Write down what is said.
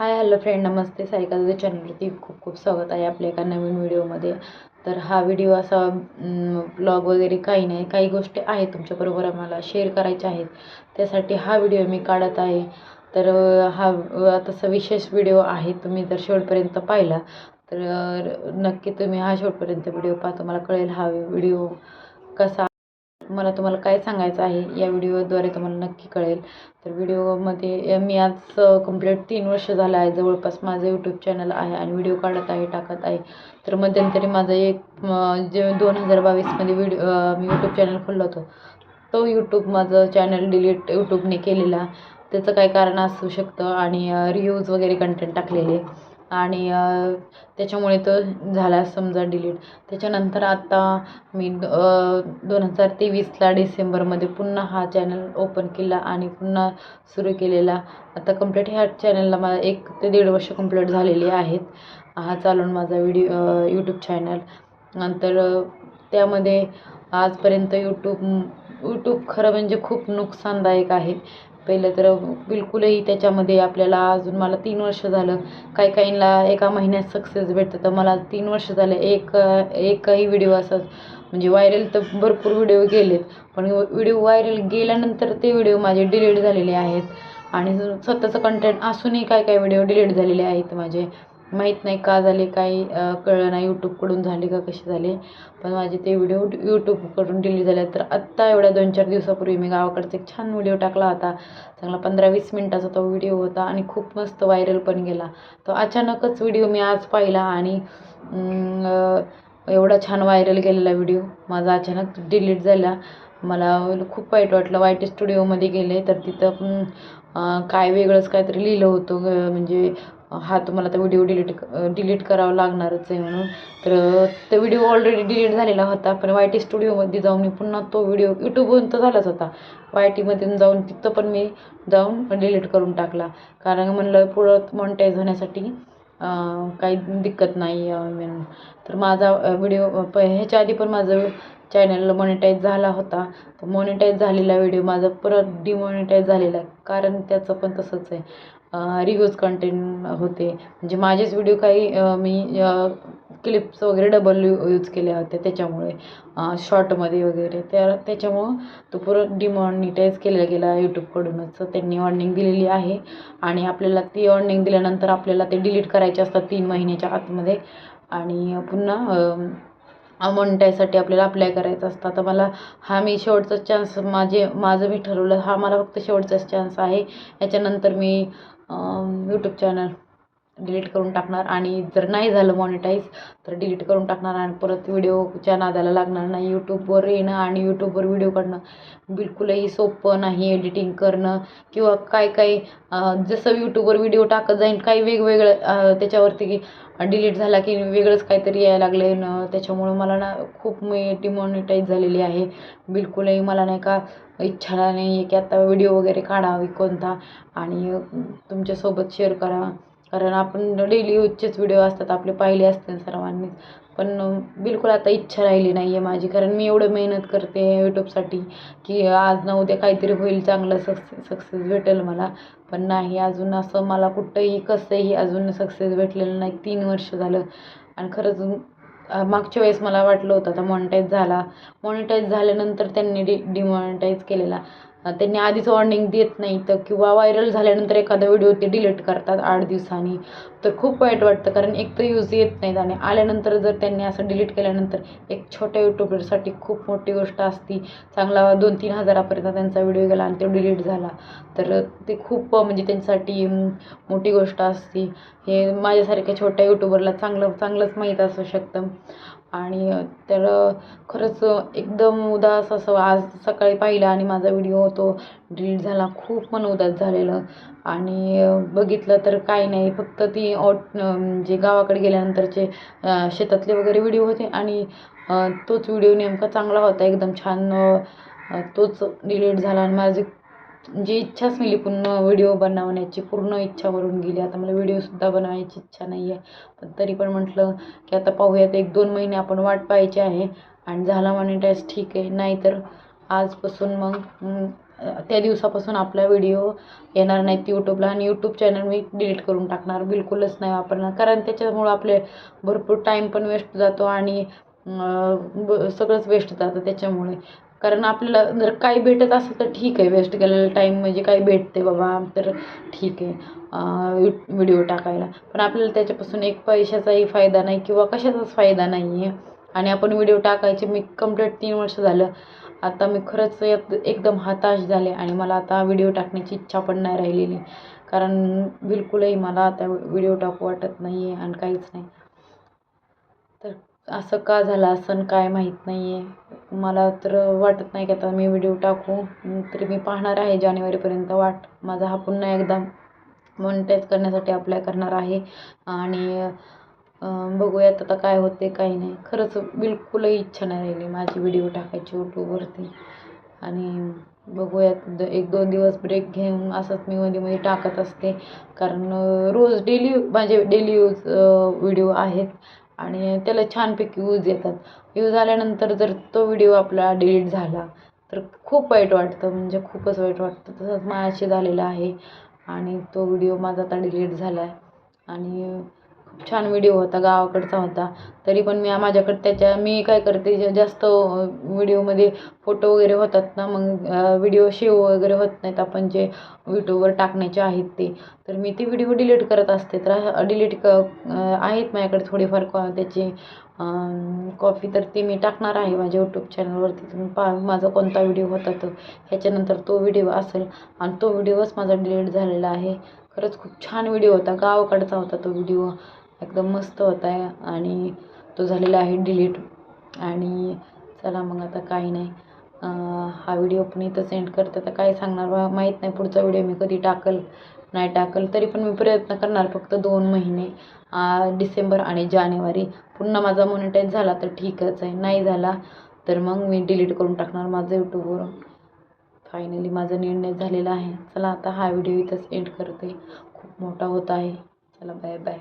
Hi hello friend नमस्ते. सायकाचं चॅनलवरती खूप खूप स्वागत आहे आपल्या एका नवीन व्हिडिओमध्ये. तर हा व्हिडिओ असा ब्लॉग वगैरे काही नाही. काही गोष्टी आहेत तुमच्याबरोबर आम्हाला शेअर करायच्या आहेत. त्यासाठी हा व्हिडिओ मी काढत आहे. तर हा तसा विशेष व्हिडिओ आहे. तुम्ही जर शेवटपर्यंत पाहिला तर नक्की तुम्ही हा शेवटपर्यंत व्हिडिओ पहा. तुम्हाला कळेल हा व्हिडिओ कसा मला तुम्हाला काय सांगायचं आहे या व्हिडिओद्वारे तुम्हाला नक्की कळेल. तर व्हिडिओमध्ये मी आज कंप्लीट तीन वर्ष झालं आहे. जवळपास माझं यूट्यूब चॅनल आहे आणि व्हिडिओ काढत आहे टाकत आहे. तर मध्यंतरी माझं एक जे दोन हजार बावीसमध्ये व्हिडिओ मी यूट्यूब चॅनल खोललं होतं. तो यूट्यूब माझं चॅनल डिलीट यूट्यूबने केलेला. त्याचं काय कारण असू शकतं आणि रिव्ह्यूज वगैरे कंटेंट टाकलेले. आणि त्याच्यामुळे तो झाला समजा डिलीट त्याच्यानंतर आता मी दोन हजार तेवीसला डिसेंबरमध्ये पुन्हा हा चॅनल ओपन केला आणि पुन्हा सुरू केलेला. आता कंप्लीट ह्या चॅनलला मला एक ते दीड वर्ष कंप्लीट झालेली आहेत. हा चालून माझा व्हिडिओ यूट्यूब चॅनल नंतर त्यामध्ये आजपर्यंत यूट्यूब यूट्यूब खरं म्हणजे खूप नुकसानदायक आहे. पहिलं तर बिलकुलही त्याच्यामध्ये आपल्याला अजून मला तीन वर्ष झालं. काही काहींना एका महिन्यात सक्सेस भेटतं. तर मला तीन वर्ष झालं एक एकही व्हिडिओ असं म्हणजे व्हायरल तर भरपूर व्हिडिओ गेलेत. पण व्हिडिओ व्हायरल गेल्यानंतर ते व्हिडिओ माझे डिलीट झालेले आहेत. आणि स्वतःचं कंटेंट असूनही काय काय व्हिडिओ डिलीट झालेले आहेत माझे. माहीत नाही का झाले काही कळलं नाही यूट्यूबकडून झाले का कसे झाले. पण माझे ते व्हिडिओ यूट्यूबकडून डिलीट झाले. तर आत्ता एवढ्या दोन चार दिवसापूर्वी मी गावाकडचा एक छान व्हिडिओ टाकला होता. चांगला पंधरा वीस मिनटाचा तो व्हिडिओ होता आणि खूप मस्त व्हायरल पण गेला. तो अचानकच व्हिडिओ मी आज पाहिला आणि एवढा छान व्हायरल गेलेला व्हिडिओ माझा अचानक डिलीट झाला. मला खूप वाईट वाटलं. वाईट स्टुडिओमध्ये गेले तर तिथं काय वेगळंच काहीतरी लिहिलं होतं. म्हणजे हा तुम्हाला तो व्हिडिओ डिलीट डिलीट करावा लागणारच आहे म्हणून. तर तो व्हिडिओ ऑलरेडी डिलीट झालेला होता पण वाय टी स्टुडिओमध्ये जाऊन मी पुन्हा तो व्हिडिओ यूट्यूबवरून तर झालाच होता. वाय टीमधून जाऊन तिथं पण मी जाऊन डिलीट करून टाकला. कारण म्हणलं पुढं मॉनिटाईज होण्यासाठी काही दिक्कत नाही म्हणून. तर माझा व्हिडिओ प ह्याच्या आधी पण माझं चॅनल मॉनिटाईज झाला होता. तर मॉनिटाईज झालेला व्हिडिओ माझा परत डिमॉनिटाईज झालेला आहे. कारण त्याचं पण तसंच आहे. रिव्ह्यूज कंटेंट होते. म्हणजे माझेच व्हिडिओ काही मी क्लिप्स वगैरे डबल यूज केल्या होत्या त्याच्यामुळे शॉर्टमध्ये वगैरे. त्या त्याच्यामुळं तो परत डिमॉनिटाईज केला गेला यूट्यूबकडूनच त्यांनी वॉर्निंग दिलेली आहे. आणि आपल्याला ती वॉर्निंग दिल्यानंतर आपल्याला ते डिलीट करायचे असतात तीन महिन्याच्या आतमध्ये. आणि पुन्हा मॉनिटाईजसाठी आपल्याला अप्लाय करायचं असतं. तर मला हा मी शेवटचा चान्स माझे माझं मी ठरवलं हा मला फक्त शेवटचाच चान्स आहे. याच्यानंतर मी यूट्यूब चॅनल डिलीट करून टाकणार आणि जर नाही झालं मॉनिटाईज तर डिलीट करून टाकणार आणि परत व्हिडिओच्या नादाला लागणार नाही. यूट्यूबवर येणं आणि यूट्यूबवर व्हिडिओ काढणं बिलकुलही सोपं नाही. एडिटिंग करणं किंवा काय काय जसं यूट्यूबवर व्हिडिओ टाकत जाईन काही वेगवेगळं त्याच्यावरती डिलीट झाला की वेगळंच काहीतरी यायला लागले न त्याच्यामुळं मला ना खूप मी डिमॉनिटाईज झालेली आहे. बिलकुलही मला नाही का इच्छा नाही आहे की आता व्हिडिओ वगैरे काढावी कोणता. आणि तुमच्यासोबत शेअर करा. कारण आपण डेली यूजचेच व्हिडिओ असतात आपले पाहिले असतील सर्वांनीच. पण बिलकुल आता इच्छा राहिली नाही आहे माझी. कारण मी एवढं मेहनत करते यूट्यूबसाठी की आज ना उद्या काहीतरी होईल चांगलं सक्सेस सक्सेस भेटेल मला. पण नाही अजून असं मला कुठंही कसंही अजून सक्सेस भेटलेलं नाही. तीन वर्ष झालं. आणि खरंच मागच्या वेळेस मला वाटलं होतं आता मॉनिटाईज झाला. मॉनिटाईज झाल्यानंतर त्यांनी डि डिमॉनिटाईज केलेला. त्यांनी आधीच वॉर्निंग देत नाही तर किंवा व्हायरल झाल्यानंतर एखादा व्हिडिओ ते डिलीट करतात आठ दिवसांनी. तर खूप वाईट वाटतं कारण एक तर यूज येत नाहीत आणि आल्यानंतर जर त्यांनी असं डिलीट केल्यानंतर एक छोट्या यूट्यूबरसाठी खूप मोठी गोष्ट असती. चांगला दोन तीन हजारापर्यंत त्यांचा व्हिडिओ गेला आणि तो डिलीट झाला. तर ते खूप म्हणजे त्यांच्यासाठी मोठी गोष्ट असती. हे माझ्यासारख्या छोट्या यूट्यूबरला चांगलं चांगलंच माहीत असू शकतं. आणि तर खरंच एकदम उदास असं आज सकाळी पाहिलं आणि माझा व्हिडिओ तो डिलीट झाला. खूप मन उदास झालेलं. आणि बघितलं तर काय नाही. फक्त ती ऑट जे गावाकडे गेल्यानंतरचे शेतातले वगैरे व्हिडिओ होते आणि तोच व्हिडिओ नेमका चांगला होता. एकदम छान तोच डिलीट झाला आणि माझी जी इच्छाच मिली पूर्ण व्हिडिओ बनवण्याची पूर्ण इच्छा भरून गेली. आता मला व्हिडिओसुद्धा बनवायची इच्छा नाही आहे पण तरी पण म्हटलं की आता पाहूयात एक दोन महिने आपण वाट पाहायची आहे आणि झाला मॉनिटाईज ठीक आहे. नाहीतर आजपासून मग त्या दिवसापासून आपला व्हिडिओ येणार नाहीत यूट्यूबला आणि यूट्यूब चॅनल मी डिलीट करून टाकणार. बिलकुलच नाही वापरणार. कारण त्याच्यामुळं आपले भरपूर टाईम पण वेस्ट जातो आणि ब सगळंच वेस्ट जातं त्याच्यामुळे. कारण आपल्याला जर काही भेटत असेल तर ठीक आहे. वेस्ट केलेला टाईम म्हणजे काही भेटते बाबा तर ठीक आहे. व्हिडिओ टाकायला. पण आपल्याला त्याच्यापासून एक पैशाचाही फायदा नाही किंवा कशाचाच फायदा नाही आहे आणि आपण व्हिडिओ टाकायचे मी कंप्लीट तीन वर्ष झालं. आता मी खरंच यात एकदम हताश झाले आणि मला आता व्हिडिओ टाकण्याची इच्छा पण नाही राहिलेली. कारण बिलकुलही मला आता व्हिडिओ टाकू वाटत नाही आहे आणि काहीच नाही. तर असं का झालं? असं काय माहीत नाही आहे मला तर वाटत नाही की आता मी व्हिडिओ टाकू. तरी मी पाहणार आहे जानेवारीपर्यंत वाट. माझा हा पुन्हा एकदा मॉनिटाईज करण्यासाठी अप्लाय करणार आहे. आणि बघूयात आता काय होते काही नाही. खरंच बिलकुलही इच्छा नाही राहिली माझी व्हिडिओ टाकायची यूट्यूबवरती आणि बघूयात द एक दोन दिवस ब्रेक घेऊन असंच मी मध्ये मध्ये टाकत असते. कारण रोज डेली माझे डेली यूज व्हिडिओ आहेत. आणि त्याला छानपैकी व्ह्यूज येतात. व्ह्यूज आल्यानंतर जर तो व्हिडिओ आपला डिलीट झाला तर खूप वाईट वाटतं. म्हणजे खूपच वाईट वाटतं. तसंच माझ्याशी झालेलं आहे आणि तो व्हिडिओ माझा आता डिलीट झाला आहे आणि खूप छान व्हिडिओ होता गावाकडचा होता. तरी पण मी माझ्याकडे त्याच्या मी काय करते जे जास्त व्हिडिओमध्ये फोटो वगैरे होतात ना मग व्हिडिओ शेव वगैरे होत नाहीत आपण जे यूट्यूबवर टाकण्याचे आहेत ते. तर मी ते व्हिडिओ डिलीट करत असते. तर डिलीट क आहेत माझ्याकडे थोडेफार कॉ त्याचे कॉपी तर ती मी टाकणार आहे माझ्या यूट्यूब चॅनलवरती तुम्ही पा माझा कोणता व्हिडिओ होता तो ह्याच्यानंतर तो व्हिडिओ असेल आणि तो व्हिडिओच माझा डिलीट झालेला आहे. खरंच खूप छान व्हिडिओ होता. गावाकडचा होता तो व्हिडिओ एकदम मस्त होता आणि तो झालेला आहे डिलीट आणि चला मग आता काही नाही. हा व्हिडिओ पण इथं सेंड करते. तर काय सांगणार बा माहीत नाही पुढचा व्हिडिओ मी कधी टाकल नाही टाकल तरी पण मी प्रयत्न करणार फक्त दोन महिने. डिसेंबर आणि जानेवारी. पुन्हा माझा मॉनिटाईज झाला तर ठीकच आहे. नाही झाला तर मग मी डिलीट करून टाकणार माझं यूट्यूबवरून फायनली माझा निर्णय झालेला आहे. चला आता हा व्हिडिओ इथंच एंड करते. खूप मोठा होत आहे. चला बाय बाय